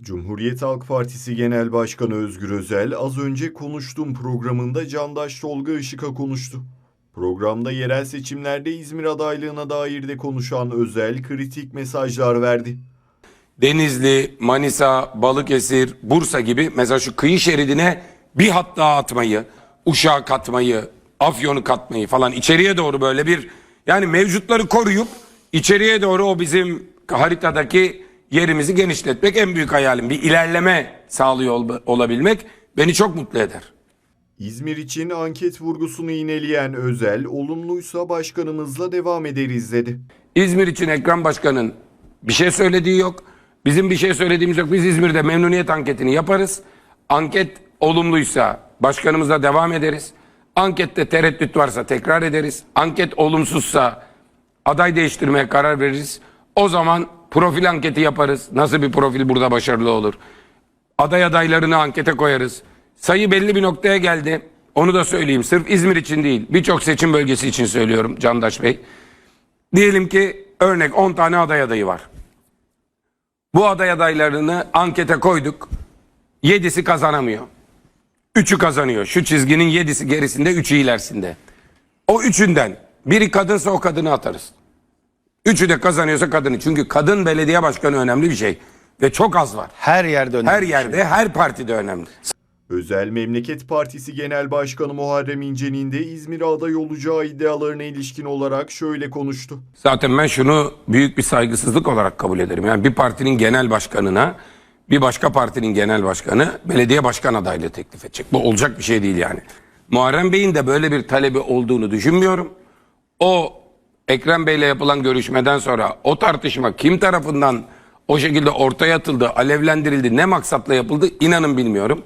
Cumhuriyet Halk Partisi Genel Başkanı Özgür Özel az önce konuştuğum programında Candaş Tolga Işık'a konuştu. Programda yerel seçimlerde İzmir adaylığına dair de konuşan Özel kritik mesajlar verdi. Denizli, Manisa, Balıkesir, Bursa gibi mesela şu kıyı şeridine bir hat daha atmayı, Uşağı katmayı, Afyon'u katmayı falan içeriye doğru böyle bir yani mevcutları koruyup içeriye doğru o bizim haritadaki yerimizi genişletmek en büyük hayalim. Bir ilerleme sağlıyor ol- olabilmek beni çok mutlu eder. İzmir için anket vurgusunu yineleyen Özel, olumluysa başkanımızla devam ederiz dedi. İzmir için Ekrem Başkan'ın bir şey söylediği yok. Bizim bir şey söylediğimiz yok. Biz İzmir'de memnuniyet anketini yaparız. Anket olumluysa başkanımızla devam ederiz. Ankette tereddüt varsa tekrar ederiz. Anket olumsuzsa aday değiştirmeye karar veririz. O zaman profil anketi yaparız. Nasıl bir profil burada başarılı olur? Aday adaylarını ankete koyarız. Sayı belli bir noktaya geldi. Onu da söyleyeyim. Sırf İzmir için değil, birçok seçim bölgesi için söylüyorum Candaş Bey. Diyelim ki örnek 10 tane aday adayı var. Bu aday adaylarını ankete koyduk. 7'si kazanamıyor. 3'ü kazanıyor. Şu çizginin 7'si gerisinde 3'ü ilerisinde. O üçünden biri kadınsa o kadını atarız. Üçü de kazanıyorsa kadını. Çünkü kadın belediye başkanı önemli bir şey. Ve çok az var. Her yerde önemli. Her bir şey. yerde, her partide önemli. Özel Memleket Partisi Genel Başkanı Muharrem İnce'nin de İzmir'e aday olacağı iddialarına ilişkin olarak şöyle konuştu. Zaten ben şunu büyük bir saygısızlık olarak kabul ederim. Yani bir partinin genel başkanına bir başka partinin genel başkanı belediye başkan adaylığı teklif edecek. Bu olacak bir şey değil yani. Muharrem Bey'in de böyle bir talebi olduğunu düşünmüyorum. O Ekrem Bey'le yapılan görüşmeden sonra o tartışma kim tarafından o şekilde ortaya atıldı, alevlendirildi, ne maksatla yapıldı inanın bilmiyorum.